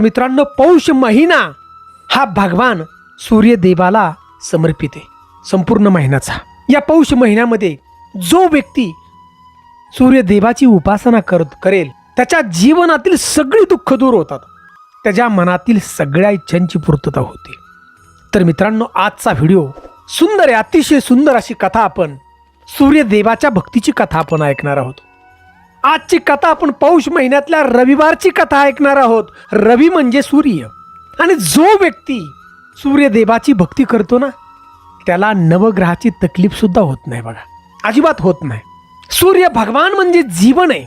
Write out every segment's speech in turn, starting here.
मित्रांनो पौष महिना हा भगवान सूर्यदेवाला समर्पित आहे संपूर्ण महिन्याचा. या पौष महिन्यामध्ये जो व्यक्ती सूर्यदेवाची उपासना करत करेल त्याच्या जीवनातील सगळी दुःख दूर होतात. त्याच्या मनातील सगळ्या इच्छांची पूर्तता होते. तर मित्रांनो आजचा व्हिडिओ सुंदर आहे अतिशय सुंदर अशी कथा आपण सूर्यदेवाच्या भक्तीची कथा आपण ऐकणार आहोत. आजची कथा आपण पौष महिन्यातल्या रविवारची कथा ऐकणार आहोत. रवी म्हणजे सूर्य. आणि जो व्यक्ती सूर्यदेवाची भक्ती करतो ना त्याला नवग्रहाची तकलीफ सुद्धा होत नाही बघा. अजिबात होत नाही. सूर्य भगवान म्हणजे जीवन आहे.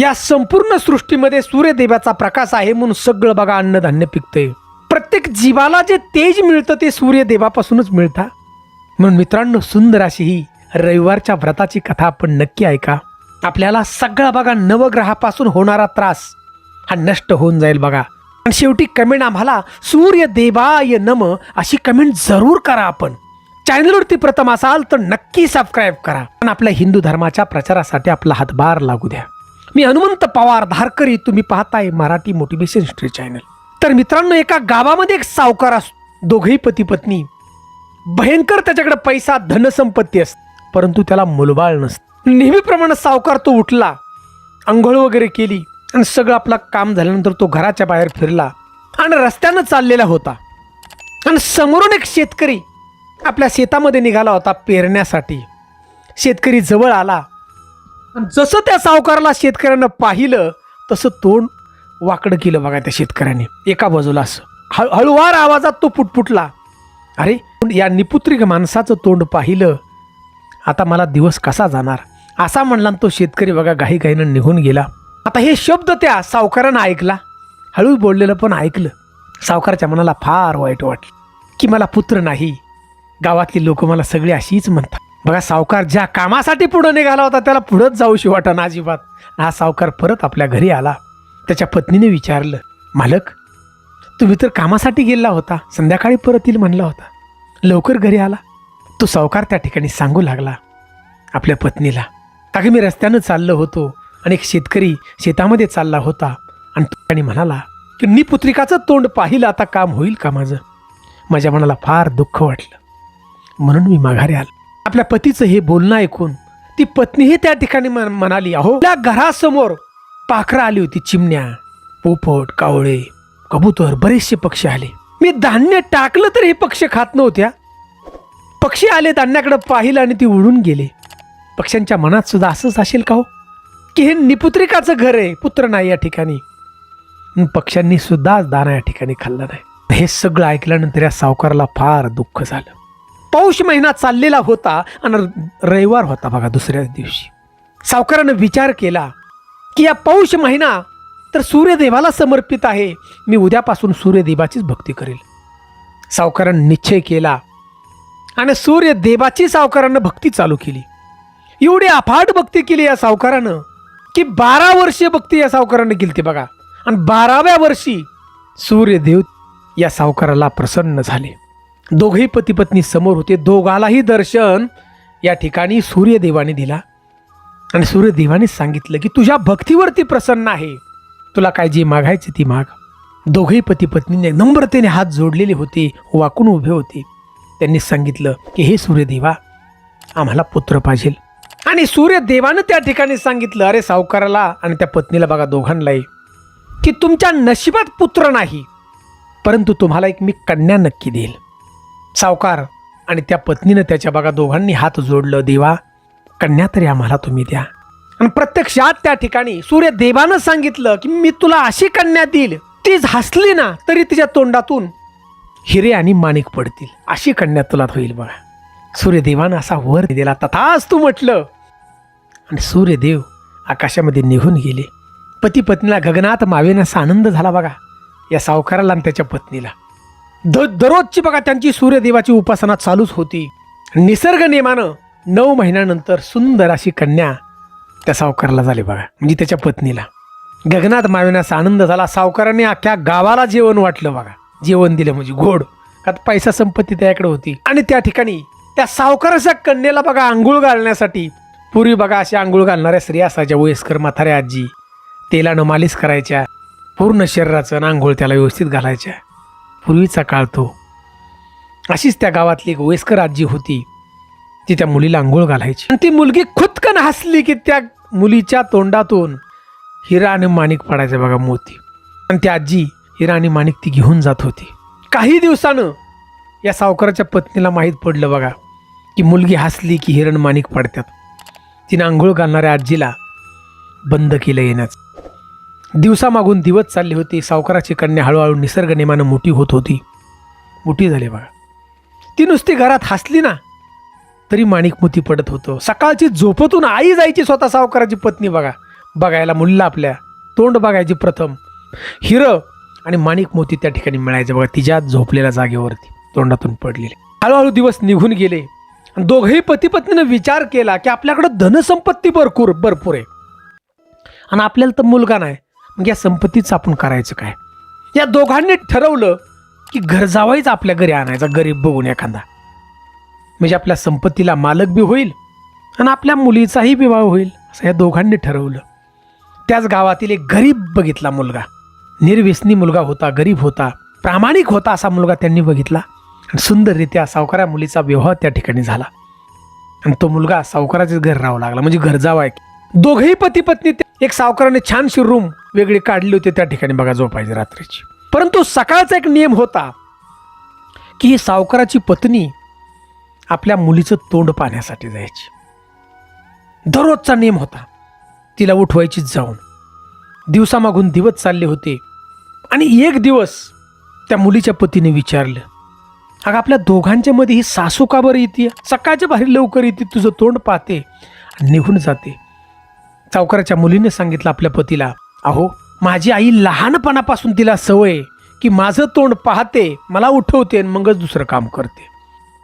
या संपूर्ण सृष्टीमध्ये सूर्यदेवाचा प्रकाश आहे म्हणून सगळं बघा अन्नधान्य पिकतंय. प्रत्येक जीवाला जे तेज मिळतं ते सूर्यदेवापासूनच मिळतं. म्हणून मित्रांनो सुंदर अशी ही रविवारच्या व्रताची कथा आपण नक्की ऐका. आपल्याला सगळा बघा नवग्रहापासून होणारा त्रास. हा नष्ट होऊन जाईल बघा. आणि शेवटी कमेंट आम्हाला सूर्य देवाय नम अशी कमेंट जरूर करा आपण. चॅनलवरती प्रथम असाल तर नक्की सबस्क्राईब करा. आणि आपल्या हिंदू धर्माच्या प्रचारासाठी आपला हातभार लागू द्या. मी हनुमंत पवार धारकरी तुम्ही पाहताय मराठी मोटिवेशन स्ट्रीट चॅनल तर मित्रांनो एका गावामध्ये एक सावकार असतो दोघेही पती पत्नी भयंकर त्याच्याकडे पैसा धनसंपत्ती असते. परंतु त्याला मुलबाळ नसतं. नेहमीप्रमाणे सावकार तो उठला आंघोळ वगैरे केली आणि सगळं आपलं काम झाल्यानंतर तो घराच्या बाहेर फिरला आणि रस्त्यानं चाललेला होता. आणि समोरून एक शेतकरी आपल्या शेतामध्ये निघाला होता पेरण्यासाठी. शेतकरी जवळ आला. आणि जसं त्या सावकाराला शेतकऱ्यानं पाहिलं तसं तोंड वाकडं केलं बघा त्या शेतकऱ्याने. एका बाजूला असं. हळू हळुवार आवाजात तो पुटपुटला. अरे या निपुत्रिक माणसाचं तोंड पाहिलं आता मला दिवस कसा जाणार? असा म्हणला तो शेतकरी बघा घाई घाईनं निघून गेला. आता हे शब्द त्या सावकारानं ऐकला. हळू बोललेलं पण ऐकलं. सावकाराच्या मनाला फार वाईट वाटलं की मला पुत्र नाही. गावातली लोक मला सगळी अशीच म्हणतात. बघा सावकार ज्या कामासाठी पुढं निघाला होता त्याला पुढंच जाऊशी वाटाना अजिबात. हा सावकार परत आपल्या घरी आला. त्याच्या पत्नीने विचारलं मालक तुम्ही तर कामासाठी गेला होता. संध्याकाळी परत येईल म्हणला होता. लवकर घरी आला. तो सावकार त्या ठिकाणी सांगू लागला आपल्या पत्नीला. काकी मी रस्त्यानं चाललो होतो आणि एक शेतकरी शेतामध्ये चालला होता आणि तो ठिकाणी म्हणाला की निपुत्रिकाचं तोंड पाहिलं आता काम होईल का माझं? माझ्या मनाला फार दुःख वाटलं. म्हणून मी माघारी आलो. आपल्या पतीचं हे बोलणं ऐकून ती पत्नीही त्या ठिकाणी म्हणाली अहो त्या घरासमोर पाखरं आली होती चिमण्या पोपट कावळे कबूतर बरेचसे पक्षी आले. मी धान्य टाकलं तर हे पक्षी खात नव्हत्या. पक्षी आले अण्णाकडं पाहिलं आणि ती उडून गेले. पक्ष्यांच्या मनात सुद्धा असंच असेल का हो? की हे निपुत्रिकाचं घर आहे पुत्र नाही या ठिकाणी. पक्ष्यांनी सुद्धा दाना या ठिकाणी खाल्ला नाही. हे सगळं ऐकल्यानंतर या सावकाराला फार दुःख झालं. पौष महिना चाललेला होता आणि रविवार होता बघा दुसऱ्याच दिवशी. सावकारानं विचार केला की या पौष महिना तर सूर्यदेवाला समर्पित आहे. मी उद्यापासून सूर्यदेवाचीच भक्ती करेल. सावकारानं निश्चय केला आणि सूर्यदेवाची सावकारानं भक्ती चालू केली. एवढी अफाट भक्ती केली या सावकारानं की बारा वर्षे भक्ती या सावकारानं केली ते बघा. आणि बाराव्या वर्षी सूर्यदेव या सावकाराला प्रसन्न झाले. दोघेही पती पत्नी समोर होते. दोघालाही दर्शन या ठिकाणी सूर्यदेवाने दिला. आणि सूर्यदेवाने सांगितलं की तुझ्या भक्तीवरती प्रसन्न आहे. तुला काय जे मागायचे ती माग. दोघेही पती पत्नीने नम्रतेने हात जोडलेले होते वाकून उभे होते. त्यांनी सांगितलं की हे सूर्यदेवा आम्हाला पुत्र पाहिजे आणि सूर्यदेवानं त्या ठिकाणी सांगितलं अरे सावकाराला आणि त्या पत्नीला बघा दोघांनाही की तुमच्या नशिबात पुत्र नाही परंतु तुम्हाला एक मी कन्या नक्की देईल. सावकार आणि त्या पत्नीनं त्याच्या बघा दोघांनी हात जोडलं देवा कन्या तरी आम्हाला तुम्ही द्या. आणि प्रत्यक्षात त्या ठिकाणी सूर्यदेवानं सांगितलं की मी तुला अशी कन्या देईल तीच हसली ना तरी तिच्या तोंडातून हिरे आणि माणिक पडतील. अशी कन्या तुला होईल बघा. सूर्यदेवानं असा वर दिला तथाच तू म्हटलं. आणि सूर्यदेव आकाशामध्ये निघून गेले. पती पत्नीला गगनात मावेनासा आनंद झाला बघा या सावकाराला आणि त्याच्या पत्नीला. द दररोजची बघा त्यांची सूर्यदेवाची उपासना चालूच होती. निसर्ग नेमानं नऊ महिन्यानंतर सुंदर अशी कन्या त्या सावकाराला झाली बघा म्हणजे त्याच्या पत्नीला. गगनात माविण्याचा आनंद झाला सावकाराने अख्ख्या गावाला जेवण वाटलं बघा. जेवण दिलं म्हणजे गोड. का पैसा संपत्ती त्याकडे होती. आणि त्या ठिकाणी त्या सावकाराच्या कन्येला बघा आंघोळ घालण्यासाठी. पूर्वी बघा अशा आंघोळ घालणाऱ्या स्त्रिया असायच्या वयस्कर म्हाताऱ्या आजी. तेलानं मालिश करायच्या. पूर्ण शरीराचं आंघोळ त्याला व्यवस्थित घालायच्या. पूर्वीचा काळ तो. अशीच त्या गावातली एक वयस्कर आजी होती. ती त्या मुलीला आंघोळ घालायची. आणि ती मुलगी खुदकन हसली की त्या मुलीच्या तोंडातून हिरा आणि माणिक पडायचं बघा मोती. आणि ती आजी इराणी माणिक ती घेऊन जात होती. काही दिवसानं या सावकाराच्या पत्नीला माहीत पडलं बघा की मुलगी हसली की हिरण माणिक पडतात. तिनं आंघोळ घालणाऱ्या आजीला बंद केलं येण्याचं. दिवसामागून दिवस चालले होते सावकाराची कन्या हळूहळू निसर्ग नेमानं मोठी होत होती. मोठी झाली बघा. ती नुसती घरात हसली ना तरी माणिकमोती पडत होतं. सकाळची झोपतून आई जायची स्वतः सावकाराची पत्नी बघा. बघायला मुलीला आपल्या तोंड बघायची प्रथम. हिरं आणि माणिक मोती त्या ठिकाणी मिळायचे. बघा तिच्या झोपलेल्या जागेवरती तोंडातून पडलेले. हळूहळू दिवस निघून गेले. आणि दोघेही पती पत्नीनं विचार केला की आपल्याकडं धनसंपत्ती भरपूर भरपूर आहे. आणि आपल्याला तर मुलगा नाही. मग या संपत्तीचं आपण करायचं काय? या दोघांनी ठरवलं की घर जावायच आपल्या घरी आणायचा गरीब बघून एखादा. म्हणजे आपल्या संपत्तीला मालक बी होईल आणि आपल्या मुलीचाही विवाह होईल असं या दोघांनी ठरवलं. त्याच गावातील एक गरीब बघितला मुलगा. निर्व्यसनी मुलगा होता गरीब होता प्रामाणिक होता असा मुलगा त्यांनी बघितला आणि सुंदररित्या सावकारा मुलीचा विवाह त्या ठिकाणी झाला. आणि तो मुलगा सावकाराचेच घर राहावं लागला म्हणजे घर जावा दोघेही पती पत्नी ते- एक सावकाराने छानशी रूम वेगळी काढली होती त्या ठिकाणी बघा झोपायची रात्रीची. परंतु सकाळचा एक नियम होता की ही सावकाराची पत्नी आपल्या मुलीचं तोंड पाहण्यासाठी जायची. दररोजचा नियम होता तिला उठवायचीच जाऊन. दिवसामागून दिवस चालले होते. आणि एक दिवस त्या मुलीच्या पतीने विचारलं अगं आपल्या दोघांच्या मध्ये ही सासू का बरं येते? सकाळच्या बाहेर लवकर येते तुझं तोंड पाहते आणि निघून जाते. सावकाराच्या मुलीने सांगितलं आपल्या पतीला अहो माझी आई लहानपणापासून तिला सवय की माझं तोंड पाहते मला उठवते आणि मगच दुसरं काम करते.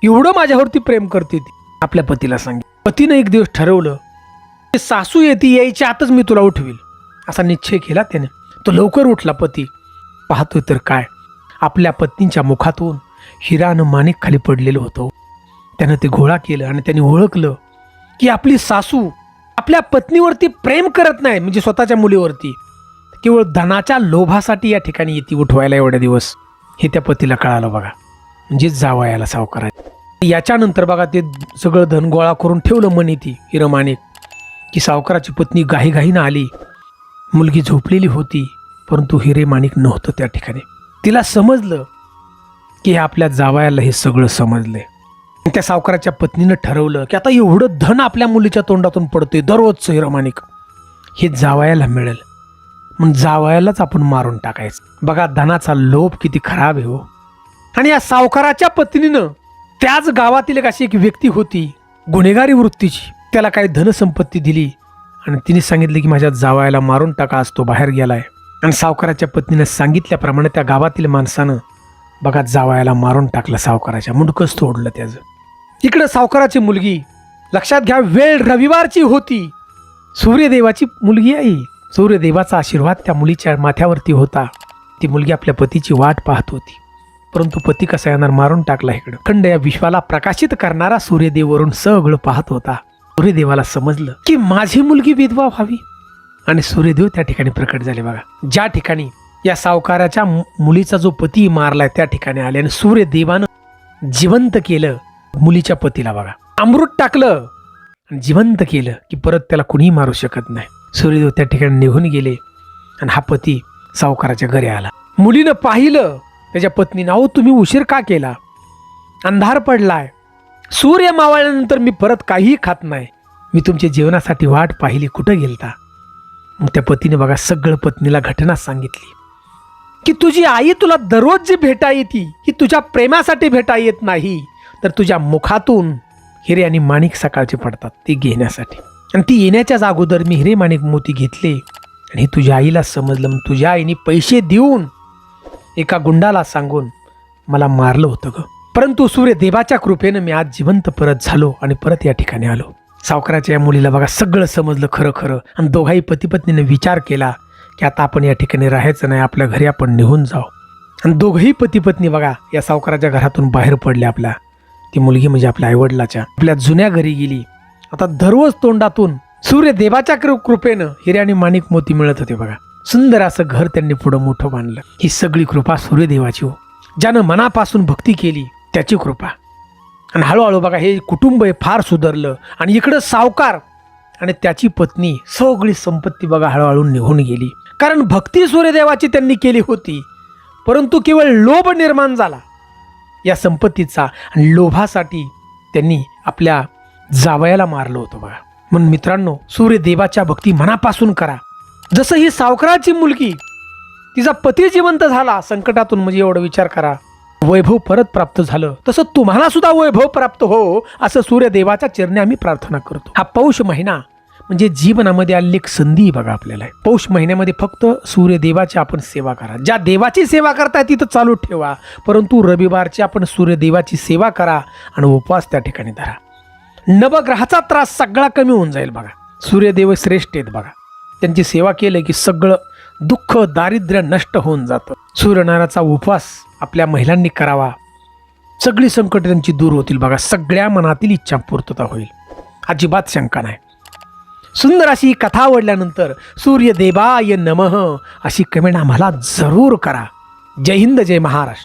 एवढं माझ्यावरती प्रेम करते ती. आपल्या पतीला सांगितलं. पतीनं एक दिवस ठरवलं सासू येते यायच्या आतच मी तुला उठवील. असा निश्चय केला त्याने. तो लवकर उठला पती. पाहतोय तर काय? आपल्या पत्नीच्या मुखातून हिरानं माणिक खाली पडलेलं होतं. त्यानं ते गोळा केलं आणि त्याने ओळखलं की आपली सासू आपल्या पत्नीवरती प्रेम करत नाही म्हणजे स्वतःच्या मुलीवरती. केवळ धनाच्या लोभासाठी या ठिकाणी येते उठवायला एवढ्या दिवस. हे त्या पतीला कळालं बघा. म्हणजे जावयाला सावकार याच्यानंतर बघा ते सगळं धन गोळा करून ठेवलं मनी ती हिरमाने की सावकाराची पत्नी घाईघाईनं आली. मुलगी झोपलेली होती. परंतु हिरे माणिक नव्हतं त्या ठिकाणी. तिला समजलं की आपल्या जावयाला हे सगळं समजलंय. त्या सावकाराच्या पत्नीनं ठरवलं की आता एवढं धन आपल्या मुलीच्या तोंडातून पडतंय दररोजचं हिरमानिक हे जावयाला मिळेल. मग जावयालाच आपण मारून टाकायचं. बघा धनाचा लोभ किती खराब आहे हो. आणि या सावकाराच्या पत्नीनं त्याच गावातील एक अशी एक व्यक्ती होती गुन्हेगारी वृत्तीची. त्याला काही धनसंपत्ती दिली आणि तिने सांगितलं की माझ्या जावयाला मारून टाका आज तो बाहेर गेलाय. आणि सावकाराच्या पत्नीनं सांगितल्याप्रमाणे त्या गावातील माणसानं बघा जावायला मारून टाकलं सावकाराच्या. मुंडकंच तोडलं त्याचं. इकडं सावकाराची मुलगी लक्षात घ्या वेळ रविवारची होती. सूर्यदेवाची मुलगी आहे. सूर्यदेवाचा आशीर्वाद त्या मुलीच्या माथ्यावरती होता. ती मुलगी आपल्या पतीची वाट पाहत होती. परंतु पती कसा येणार मारून टाकला इकडं. खंड या विश्वाला प्रकाशित करणारा सूर्यदेव वरून सगळं पाहत होता. सूर्यदेवाला समजलं की माझी मुलगी विधवा व्हावी. आणि सूर्यदेव त्या ठिकाणी प्रकट झाले बघा. ज्या ठिकाणी या सावकाराच्या मु- मुलीचा जो पती मारलाय त्या ठिकाणी आले आणि सूर्यदेवानं जिवंत केलं मुलीच्या पतीला बघा. अमृत टाकलं आणि जिवंत केलं की परत त्याला कुणीही मारू शकत नाही. सूर्यदेव त्या ठिकाणी निघून गेले आणि हा पती सावकाराच्या घरी आला. मुलीनं पाहिलं त्याच्या पत्नीनं अहो तुम्ही उशीर का केला? अंधार पडलाय. सूर्य मावळल्यानंतर मी परत काहीही खात नाही. मी तुमच्या जेवणासाठी वाट पाहिली. कुठं गेलता? मग त्या पतीने बघा सगळं पत्नीला घटना सांगितली. की तुझी आई तुला दररोज जी भेटा येते ही तुझ्या प्रेमासाठी भेटा येत नाही. तर तुझ्या मुखातून हिरे आणि माणिक सकाळचे पडतात ती घेण्यासाठी. आणि ती येण्याच्याच अगोदर मी हिरे माणिक मोती घेतले. आणि हे तुझ्या आईला समजलं मग तुझ्या आईने पैसे देऊन एका गुंडाला सांगून मला मारलं होतं ग. परंतु सूर्य देवाच्या कृपेनं मी आज जिवंत परत झालो आणि परत या ठिकाणी आलो. सावकाराच्या या मुलीला बघा सगळं समजलं खरं खरं. आणि दोघाही पतीपत्नीने विचार केला की आता आपण या ठिकाणी राहायचं नाही आपल्या घरी आपण निघून जाऊ. आणि दोघंही पतीपत्नी बघा या सावकाराच्या घरातून बाहेर पडल्या आपल्या. ती मुलगी म्हणजे आपल्या आईवडिलाच्या. आपल्या जुन्या घरी गेली. आता दररोज तोंडातून सूर्य देवाच्या कृ- कृपेनं हिरे आणि माणिक मोती मिळत होते बघा. सुंदर असं घर त्यांनी पुढं मोठं बांधलं. ही सगळी कृपा सूर्यदेवाची हो. ज्यानं मनापासून भक्ती केली त्याची कृपा. आणि हळूहळू बघा हे कुटुंब हे फार सुधारलं. आणि इकडं सावकार आणि त्याची पत्नी सगळी संपत्ती बघा हळूहळू निघून गेली. कारण भक्ती सूर्यदेवाची त्यांनी केली होती परंतु केवळ लोभ निर्माण झाला. या संपत्तीचा आणि लोभासाठी त्यांनी आपल्या जावयाला मारलं होतं बघा. म्हणून मित्रांनो सूर्यदेवाच्या भक्ती मनापासून करा. जसं ही सावकाराची मुलगी तिचा पती जिवंत झाला संकटातून म्हणजे एवढा विचार करा. वैभव परत प्राप्त झालं. तसं तुम्हाला सुद्धा वैभव प्राप्त हो असं सूर्यदेवाच्या चरणी आम्ही प्रार्थना करतो. हा पौष महिना म्हणजे जीवनामध्ये आलेली एक संधी बघा आपल्याला. पौष महिन्यामध्ये फक्त सूर्यदेवाची आपण सेवा करा. ज्या देवाची सेवा करताय तिथं चालू ठेवा परंतु रविवारची आपण सूर्यदेवाची सेवा करा आणि उपवास त्या ठिकाणी धरा. नवग्रहाचा त्रास सगळा कमी होऊन जाईल बघा. सूर्यदेव श्रेष्ठ आहेत बघा. त्यांची सेवा केलं की सगळं दुःख दारिद्र्य नष्ट होऊन जातं. सूर्यनारायणाचा उपवास आपल्या महिलांनी करावा. सगळी संकट त्यांची दूर होतील बघा. सगळ्या मनातील इच्छा पूर्तता होईल. अजिबात शंका नाही. सुंदर अशी कथा आवडल्यानंतर सूर्यदेवाय नमः अशी कमेंट आम्हाला जरूर करा. जय हिंद जय महाराष्ट्र.